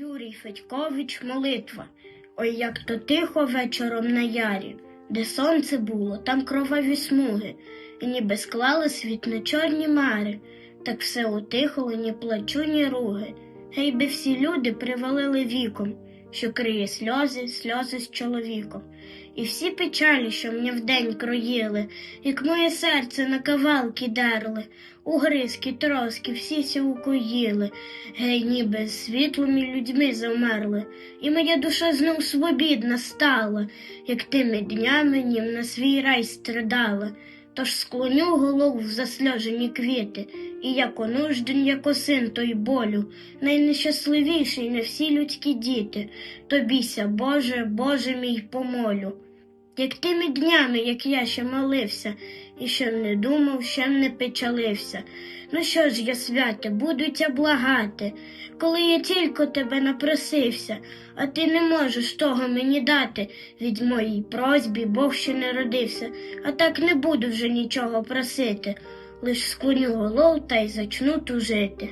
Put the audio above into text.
Юрій Федькович молитва. Ой, як то тихо вечором на ярі, де сонце було, там кроваві смуги, і ніби склали світ на чорні мари, так все утихло, ні плачу, ні руги. Гей би всі люди привалили віком, що криє сльози, сльози з чоловіком. І всі печалі, що мене вдень кроїли, як моє серце на кавалки дерли, угризки, троски, всі ся укоїли, гей, ніби світлими людьми завмерли, і моя душа знов свобідна стала, як тими днями нім на свій рай страдала. Тож склоню голову в засльожені квіти, і як онужден, як осин той болю, найнещасливіший на всі людські діти, тобіся, Боже, Боже мій помолю. Як тими днями, як я ще молився, і ще не думав, ще не печалився. Ну що ж я, святе, буду тя благати, коли я тільки тебе напросився, а ти не можеш того мені дати. Від моїй просьбі Бог ще не родився, а так не буду вже нічого просити, лиш склоню голов та й зачну тужити.